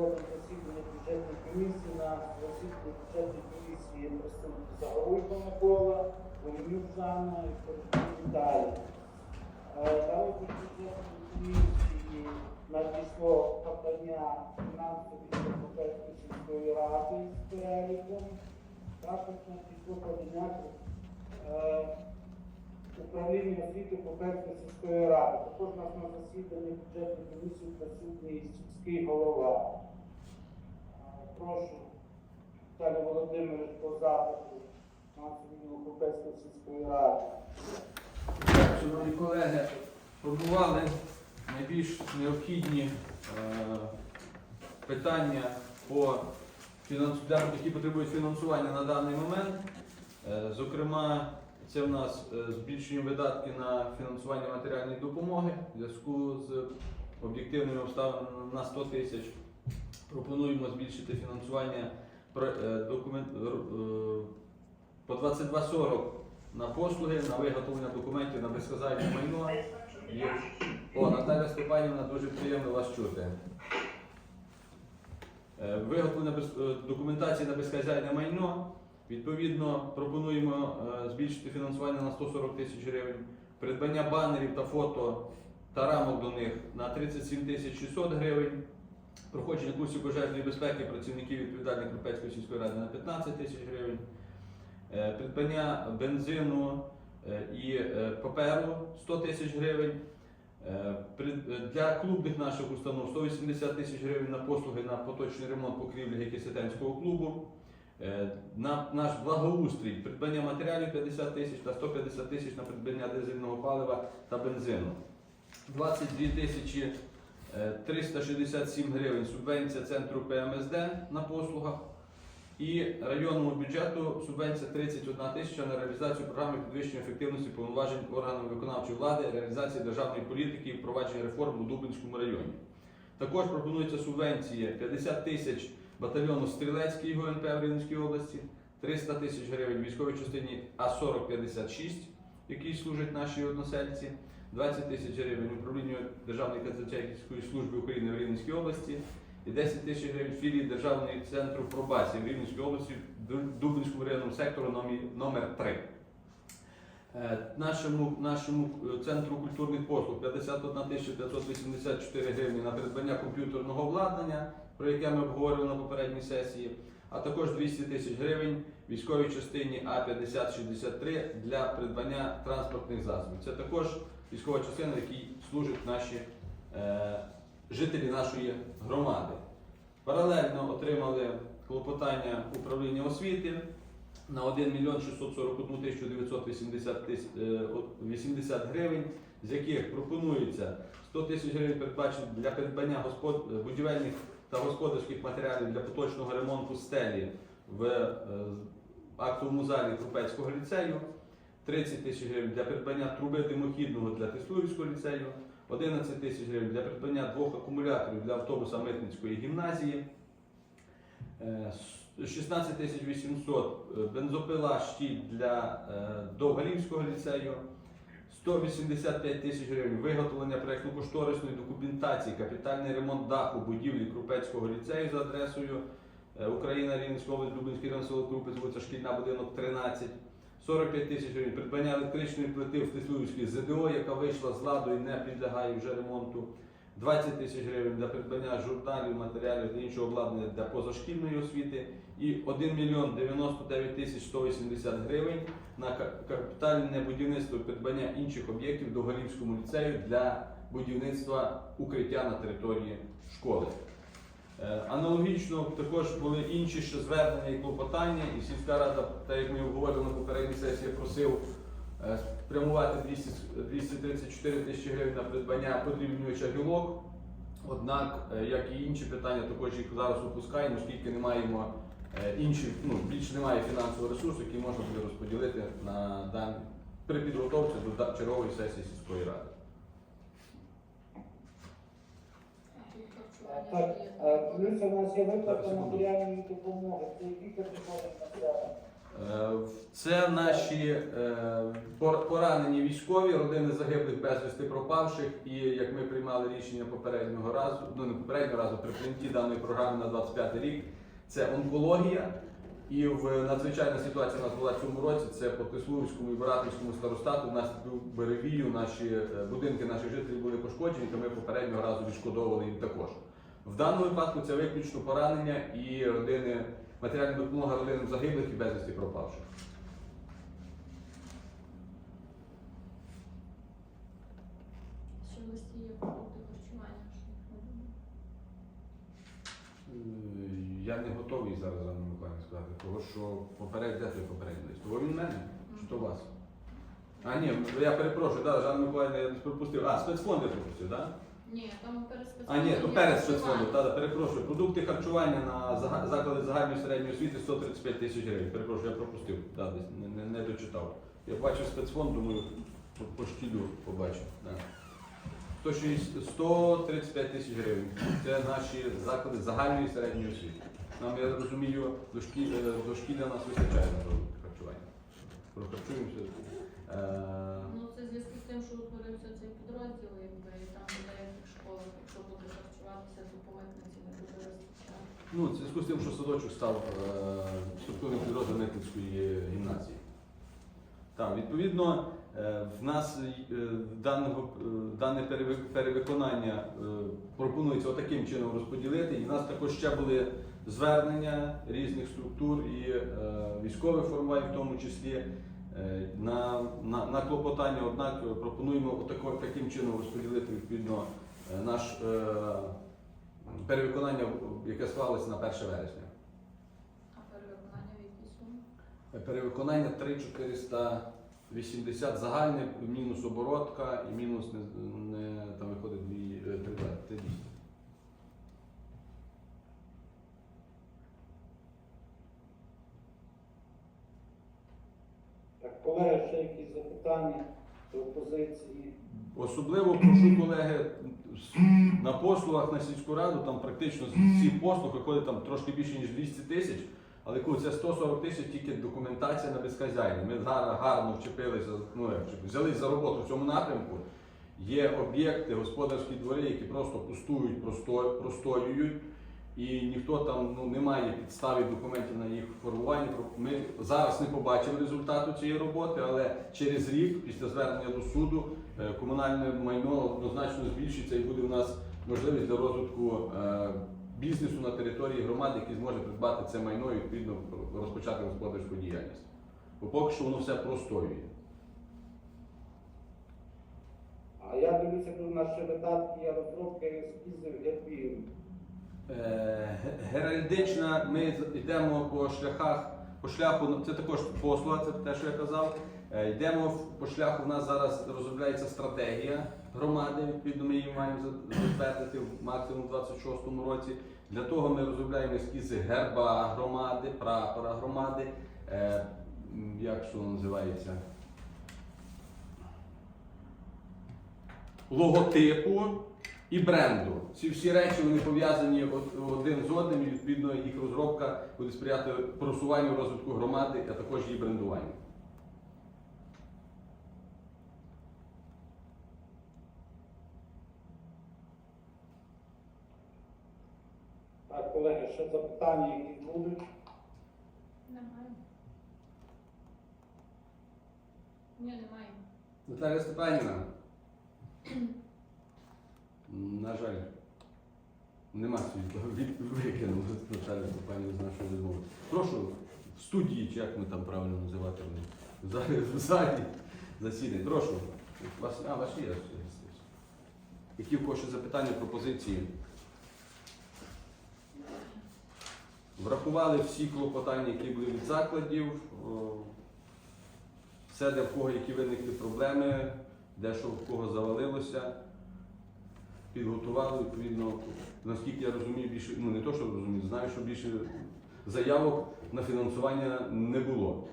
проводимо засідання бюджетної комісії. На засіданні бюджетної комісії представник Загоруйко Микола, Володимир Жанна і Коротко Віталій. Е, На розгляд бюджетної комісії надійшло подання фінансової Європейської сільської ради з переліком. Також надійшло подання е, управління освіти Попецької сільської ради. Також у нас на засіданні бюджетної комісії присутній сільський голова. Прошу Віталій Володимирович по запиту фінансового Попецької сільської ради. Шановні колеги, пробували найбільш необхідні е, питання по фінансу, для- які потребують фінансування на даний момент. Е, Зокрема, це в нас е, збільшення видатків на фінансування матеріальної допомоги в зв'язку з об'єктивними обставинами на 100 тисяч. Пропонуємо збільшити фінансування е, документ, е, по 2240 на послуги, на виготовлення документів на безхазарне майно. О, Наталя Степанівна, дуже приємно вас чути. Е, Виготовлення е, документації на безхазяйне майно. Відповідно, пропонуємо е, збільшити фінансування на 140 тисяч гривень. Придбання банерів та фото та рамок до них на 37 тисяч 600 гривень. Проходження курсів пожежної безпеки працівників відповідальних Європейської сільської ради на 15 тисяч гривень. Е, Придбання бензину е, і е, паперу 100 тисяч гривень. Для клубних наших установ 180 тисяч гривень на послуги на поточний ремонт покрівлі Гекісетенського клубу. На наш благоустрій придбання матеріалів 50 тисяч та 150 тисяч на придбання дизельного палива та бензину. 22 тисячі 367 гривень субвенція центру ПМСД на послугах. І районному бюджету субвенція 31 тисяча на реалізацію програми підвищення ефективності повноважень органів виконавчої влади, реалізації державної політики і впровадження реформ у Дублінському районі. Також пропонується субвенція 50 тисяч батальйону Стрілецький ГУНП в Рівненській області, 300 тисяч гривень військовій частині А4056, який служать нашій односельці, 20 тисяч гривень управлінню Державної казначейської служби України в Рівненській області і 10 тисяч гривень філії Державного центру пробації в Рівненській області Ду- Дублінському районному сектору номер 3. Е, Нашому, нашому е, центру культурних послуг 51 584 гривні на придбання комп'ютерного обладнання, про яке ми обговорили на попередній сесії, а також 200 тисяч гривень військовій частині А5063 для придбання транспортних засобів. Це також військова частина, в якій служать наші е, жителі нашої громади. Паралельно отримали клопотання управління освіти на 1 мільйон 641 тисячу 980 тис- е, от 80 гривень, з яких пропонується 100 тисяч гривень для придбання будівельних та господарських матеріалів для поточного ремонту стелі в е, актовому залі Крупецького ліцею, 30 тисяч гривень для придбання труби димохідного для Теслуївського ліцею, 11 тисяч гривень для придбання двох акумуляторів для автобуса Митницької гімназії, е, 16 тисяч 800 е, бензопила штіль для е, Довгалівського ліцею, 185 тисяч гривень виготовлення проєктно-кошторисної документації, капітальний ремонт даху будівлі Крупецького ліцею за адресою е, Україна, Рівненська область, Дублинський район, село Крупець, вулиця Шкільна, будинок 13. 45 тисяч гривень придбання електричної плити в Тислуївській ЗДО, яка вийшла з ладу і не підлягає вже ремонту. 20 тисяч гривень для придбання журналів, матеріалів та іншого обладнання для позашкільної освіти і 1 мільйон 99 тисяч 180 гривень на капітальне будівництво придбання інших об'єктів до Голівському ліцею для будівництва укриття на території школи. Е, Аналогічно також були інші ще звернення і клопотання, і сільська рада, так як ми обговорили на попередній сесії, просив е, спрямувати 200 234 тисячі гривень на придбання подрібнювача гілок. Однак, е, як і інші питання, також їх зараз опускаємо, оскільки не маємо е, інших, ну, більше немає фінансового ресурсу, який можна буде розподілити на дан... при підготовці до чергової сесії сільської ради. Так, плюс у нас є виплата матеріальної допомоги. Це які категорії матеріалів? Е, Це наші е, поранені військові, родини загиблих безвісти пропавших. І як ми приймали рішення попереднього разу, ну не попереднього разу при прийнятті даної програми на 25 рік, це онкологія. І в надзвичайна ситуація у нас була в цьому році. Це по Тисловському і Братівському старостату. Внаслідок беревію наші е, будинки наших жителів були пошкоджені, то ми попереднього разу відшкодовували їм також. В даному випадку це виключно поранення і родини матеріальна допомога родинам загиблих і безвісті пропавших. Що в листі є продукти харчування, що їх не буде. Е, Я не готовий зараз Анна Миколаївна сказати, того що поперед, де той попередній лист? Того він в мене? Чи то у вас? А, ні, я перепрошую, да, Жанна Миколаївна, я пропустив. А, спецфонд я пропустив, так? Да? Ні, там перед А, ні, то перед спецфондом, та, да, перепрошую. Продукти харчування на зага- заклади загальної середньої освіти 135 тисяч гривень. Перепрошую, я пропустив. Да, десь не, не, не дочитав. Я бачив спецфонд, думаю, по, по штілю побачив. Да. 160 135 тисяч гривень. Це наші заклади загальної середньої освіти. Нам, я розумію, дошкілля, дошкілля нас вистачає на харчування. Прохарчуємося. Е, Ну, це в зв'язку з тим, що утворився цей підрозділ, якби і там в деяких школах, якщо буде харчуватися, то по митниці не буде вистачати. Ну, в зв'язку з тим, що садочок став е, структурним підрозділом Митницької гімназії. Так, відповідно, е, в нас е, даного, е, дане перевиконання е, пропонується отаким чином розподілити. І в нас також ще були звернення різних структур і е, військових формувань в тому числі. е, На, на, на клопотання, однак е, пропонуємо отако, таким чином розподілити відповідно е, наш е, перевиконання, яке склалося на 1 вересня. А перевиконання в якій сумі? Перевиконання 3480 загальне, мінус оборотка і мінус не, не там виходить дві е, три- три дійсно. Так, колеги, ще якісь запитання, пропозиції? Особливо прошу колеги на послугах на сільську раду, там практично з всіх послуг виходить там трошки більше ніж 200 тисяч. Але коли це 140 тисяч тільки документація на безхазяйні. Ми гарно, гарно вчепилися, ну взялись за роботу в цьому напрямку. Є об'єкти, господарські двори, які просто пустують, просто, простоюють, і ніхто там ну, не має підстави документів на їх формування. Ми зараз не побачимо результату цієї роботи, але через рік, після звернення до суду, е, комунальне майно однозначно збільшиться і буде в нас можливість для розвитку е, бізнесу на території громади, який зможе придбати це майно і відповідно розпочати господарську діяльність. Бо поки що воно все простоює. А я дивлюся, коли ще видатки є розробки ескізів гербів. Е, ге- Геральдична, ми йдемо по шляхах, по шляху, ну, це також послуга, це те, що я казав. Е, Йдемо по шляху, в нас зараз розробляється стратегія громади, відповідно ми її маємо за- затвердити в максимум у 26-му році. Для того ми розробляємо ескізи герба громади, прапора громади, е, як що називається? Логотипу і бренду. Ці всі речі вони пов'язані один з одним, і відповідно їх розробка буде сприяти просуванню розвитку громади, а також її брендуванню. Так, запитання, які будуть? Немає. Ні, немає. Наталя Степанівна. На жаль, нема світла. Викинули Наталя Степанівна з нашої розмови. Прошу в студії, чи як ми там правильно називати вони. В залі, в залі засідань. Прошу. Вас, а, ваші є. Які в кого ще запитання, пропозиції? Врахували всі клопотання, які були від закладів. Все, де в кого які виникли проблеми, де що в кого завалилося. Підготували, відповідно, наскільки я розумію, більше, ну не то, що розумію, знаю, що більше заявок на фінансування не було.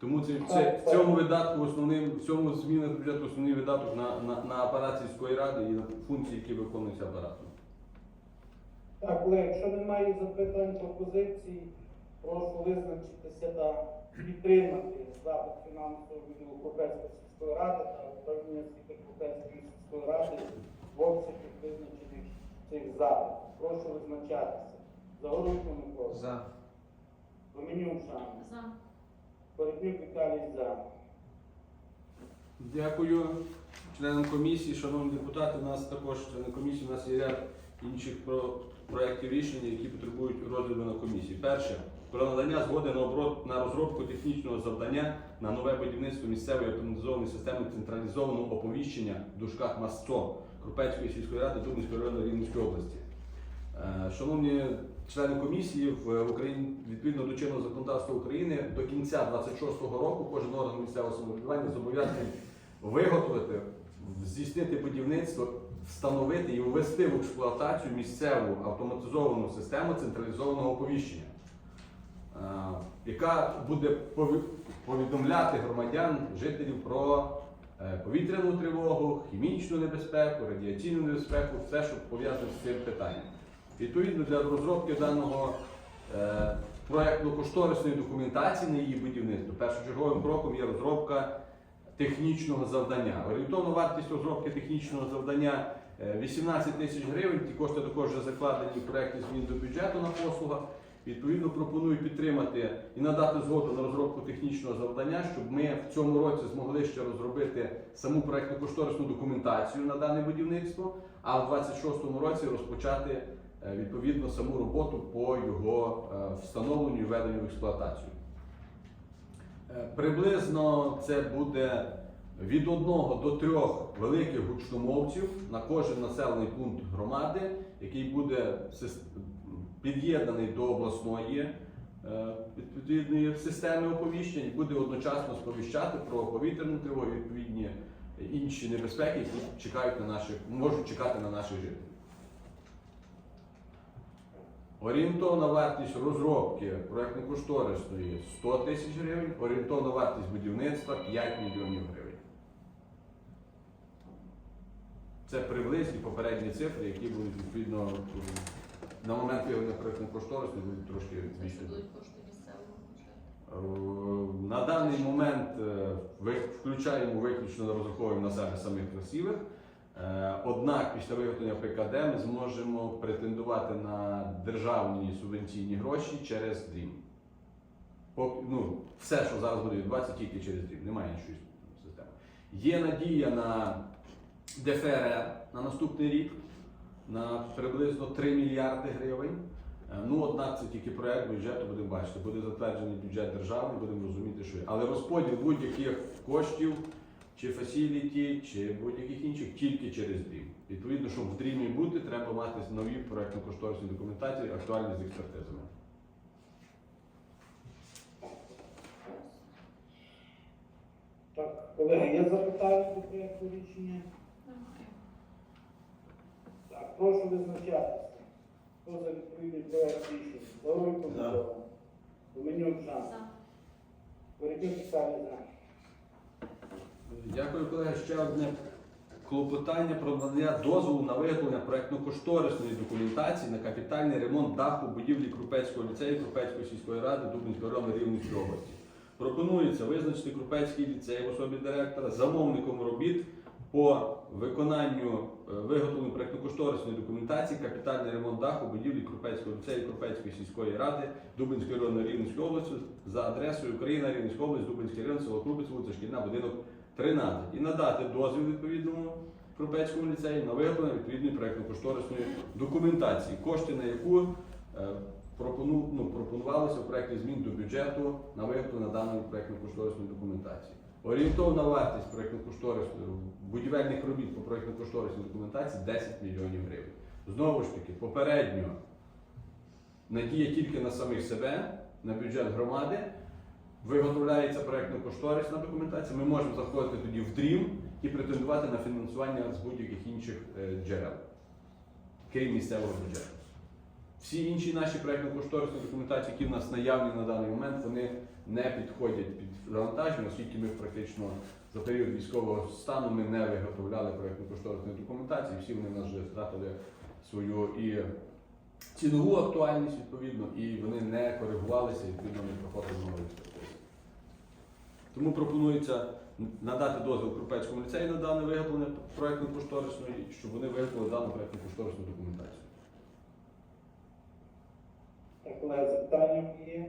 Тому це, це, в цьому видатку основним, в цьому зміни бюджету основний видаток на, на, на апарат сільської ради і на функції, які виконуються апаратом. Так, колеги, якщо немає запитань, пропозицій, Прошу визначитися та підтримати запит фінансового відділу Купецької сільської ради та управління освіти Купецької сільської ради в обсязі визначених цих запитів. Прошу визначатися. Загоруйко Микола. За. Доменюк Жанна. За. Переднюк Віталій за. Дякую членам комісії, шановні депутати. У нас також члени комісії, у нас є ряд інших про- проєктів рішення, які потребують розгляду на комісії. Перше про надання згоди на оброт на розробку технічного завдання на нове будівництво місцевої автоматизованої системи централізованого оповіщення в дужках МАСЦО Крупецької сільської ради Дубинської району Рівненської області. Е, Шановні члени комісії, в Україні відповідно до чинного законодавства України до кінця 26-го року кожен орган місцевого самоврядування зобов'язаний виготовити, здійснити будівництво, встановити і ввести в експлуатацію місцеву автоматизовану систему централізованого оповіщення, е, яка буде повідомляти громадян, жителів про е, повітряну тривогу, хімічну небезпеку, радіаційну небезпеку, все, що пов'язано з цим питанням. Відповідно для розробки даного е, проєктно-кошторисної документації на її будівництво першочерговим кроком є розробка технічного завдання. Орієнтовна вартість розробки технічного завдання 18 тисяч гривень. Ті кошти також вже закладені в проєкті змін до бюджету на послугах. Відповідно, пропоную підтримати і надати згоду на розробку технічного завдання, щоб ми в цьому році змогли ще розробити саму проєктно-кошторисну документацію на дане будівництво, а в 26-му році розпочати е, відповідно саму роботу по його е, встановленню і введенню в експлуатацію. Е, Приблизно це буде від одного до трьох великих гучномовців на кожен населений пункт громади, який буде під'єднаний до обласної е, відповідної системи оповіщень, буде одночасно сповіщати про повітряну тривогу відповідні інші небезпеки, які чекають на наших, можуть чекати на наших жителів. Орієнтовна вартість розробки проєктно-кошторисної 100 тисяч гривень, орієнтовна вартість будівництва 5 мільйонів гривень. Це приблизні попередні цифри, які будуть відповідно на момент виявлення будуть трошки що збільшені. будуть місцевого бюджету. Е, На даний момент е, включаємо виключно розраховуємо на себе самих красивих. Е, Однак після виготовлення ПКД ми зможемо претендувати на державні субвенційні гроші через дрім. Ну, все, що зараз буде відбуватися, тільки через дрім, немає іншої системи. Є надія на ДФРР на наступний рік на приблизно 3 мільярди гривень. Е, Ну, однак це тільки проект бюджету, будемо бачити. Буде затверджений бюджет державний, будемо розуміти, що є. Але розподіл будь-яких коштів, чи фасіліті, чи будь-яких інших тільки через дрім. Відповідно, щоб в дрімі бути, треба мати нові проєктно-кошторисні документації, актуальні з експертизами. Так, колеги, є запитання до проєкту рішення? Прошу визначатися. Хто за відповідний проєкт рішення? За. Микола. Доменюк. За. Переднюк Віталій за. Дякую, колеги. Ще одне клопотання про надання дозволу на виготовлення проєктно-кошторисної документації на капітальний ремонт даху будівлі Крупецького ліцею Крупецької сільської ради Дубинського району Рівненської області. Пропонується визначити Крупецький ліцей в особі директора замовником робіт по виконанню е, виготовленню проєктно-кошторисної документації капітальний ремонт даху будівлі Крупецького ліцею Крупецької сільської ради Дубинської району Рівненської області за адресою Україна, Рівненська область, Дубинський район, село Крупець, вулиця Шкільна, будинок 13 і надати дозвіл відповідному Крупецькому ліцею на виготовлення відповідної проєктно-кошторисної документації, кошти на яку е, ну, пропонувалися в проєкті змін до бюджету на виготовлення даної проєктно-кошторисної документації. Орієнтовна вартість проєктно-кошторисної будівельних робіт по проєктно-кошторисній документації 10 мільйонів гривень. Знову ж таки, попередньо надія тільки на самих себе, на бюджет громади. Виготовляється проєктно-кошторисна документація. Ми можемо заходити тоді в дрім і претендувати на фінансування з будь-яких інших е, джерел, крім місцевого бюджету. Всі інші наші проєктно-кошторисні документації, які в нас наявні на даний момент, вони не підходять під завантаження, оскільки ми практично за період військового стану ми не виготовляли проєктно-кошторисної документації. Всі вони в нас вже втратили свою і цінову актуальність відповідно, і вони не коригувалися, відповідно не проходили нової експертизи. Тому пропонується надати дозвіл Крупецькому ліцею на дане виготовлення проєктно-кошторисної, щоб вони виготовили дану проєктно-кошторисну документацію. Колеги, запитання є?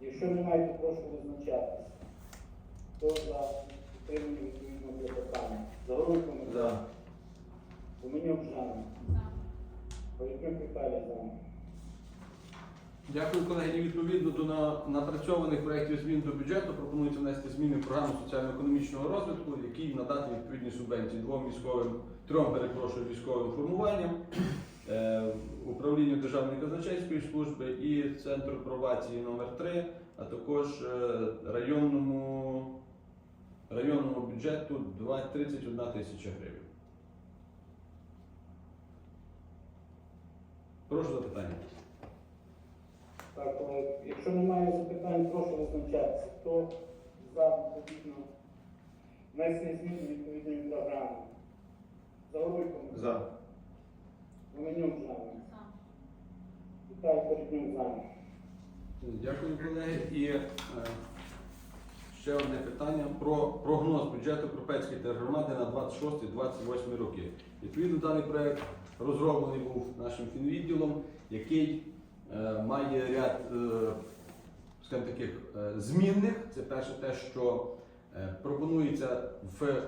Якщо немає, то прошу визначатися. Хто за підтримання відповідного клопотання? Загоруйко Михайло. Гуменюк Жанна. За. Політник Віталій за. Дякую, колеги. І відповідно до на- напрацьованих проєктів змін до бюджету пропонується внести зміни в програму соціально-економічного розвитку, який надати відповідні субвенції двом військовим, трьом перепрошую військовим формуванням, управлінню Державної казначейської служби і центру пробації номер 3 а також е, районному, районному бюджету 31 тисяча гривень. Прошу запитання. Так, якщо немає запитань, прошу визначатися. Хто за відповідно внесення змін відповідної програми? За. За. Дякую, колеги. І е, ще одне питання про прогноз бюджету Кропецької тергромади на 26-28 роки. Відповідно, даний проект розроблений був нашим фінвідділом, який е, має ряд е, скажімо, таких змінних. Це перше те, що пропонується в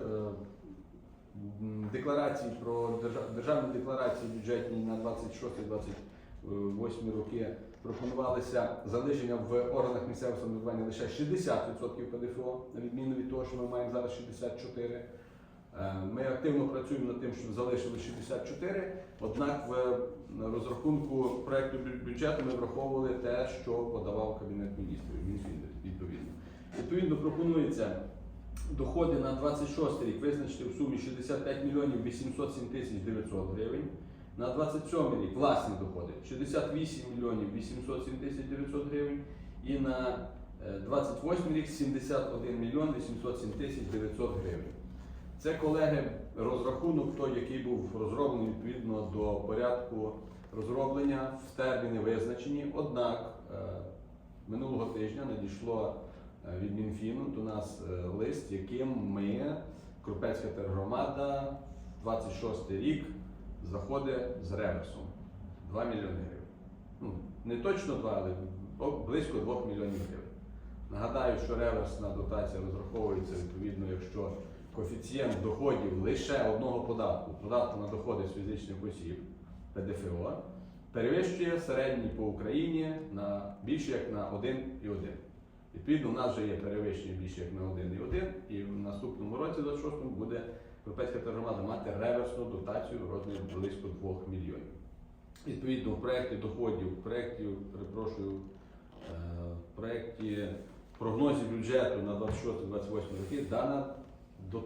декларації про держав- державній декларації бюджетній на 26-28 роки пропонувалися залишення в органах місцевого самоврядування лише 60% ПДФО, на відміну від того, що ми маємо зараз 64%. Е, Ми активно працюємо над тим, щоб залишили 64, однак в розрахунку проекту бю- бюджету ми враховували те, що подавав Кабінет міністрів, Мінфін відповідно. Відповідно, пропонується доходи на 26 рік визначити в сумі 65 мільйонів 807 тисяч 900 гривень. На 27 рік власні доходи 68 мільйонів 807 тисяч 900 гривень. І на е, 28 рік 71 мільйон 807 тисяч 900 гривень. Це, колеги, розрахунок той, який був розроблений відповідно до порядку розроблення в терміни визначені. Однак е, минулого тижня надійшло е, від Мінфіну до нас е, лист, яким ми, Крупецька тергромада, 26 рік заходить з реверсом 2 мільйони гривень. Ну, не точно 2, але близько 2 мільйонів гривень. Нагадаю, що реверсна дотація розраховується відповідно, якщо коефіцієнт доходів лише одного податку, податку на доходи з фізичних осіб, ПДФО, перевищує середній по Україні на більше як на 1,1. Відповідно, у нас вже є перевищення більше як на 1,1, і в наступному році, 26-му, буде Європейська тергромада мати реверсну дотацію в близько 2 мільйонів. Відповідно, в проєкті доходів, в проєкті, перепрошую, е, в проєкті прогнозів бюджету на 26-28 роки дана е,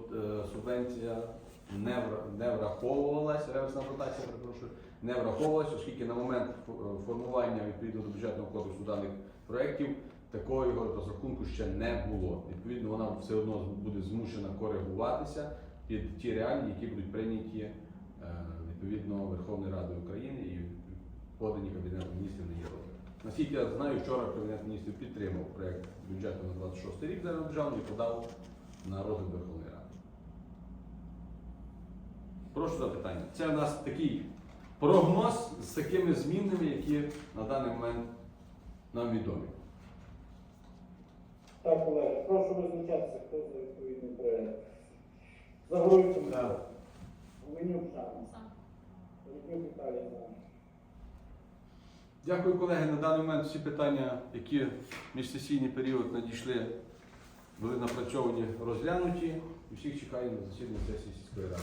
субвенція не, враховувалася, реверсна дотація, перепрошую, не враховувалася, оскільки на момент формування відповідно до бюджетного кодексу даних проєктів такого розрахунку ще не було. Відповідно, вона все одно буде змушена коригуватися під ті реалії, які будуть прийняті е, відповідно Верховною Радою України і подані Кабінетом міністрів на розгляд. Наскільки я знаю, вчора Кабінет міністрів підтримав проект бюджету на 26 рік державний і подав на розгляд Верховної Ради. Прошу запитання. Це у нас такий прогноз з такими змінами, які на даний момент нам відомі. Так, колеги, прошу визначатися, хто за відповідний проєкт. Загоруйте. Да. Гуменюк за. Рікук Віталій за. Дякую, колеги. На даний момент всі питання, які в міжсесійний період надійшли, були напрацьовані, розглянуті. І всіх чекаємо на засідання сесії сільської ради.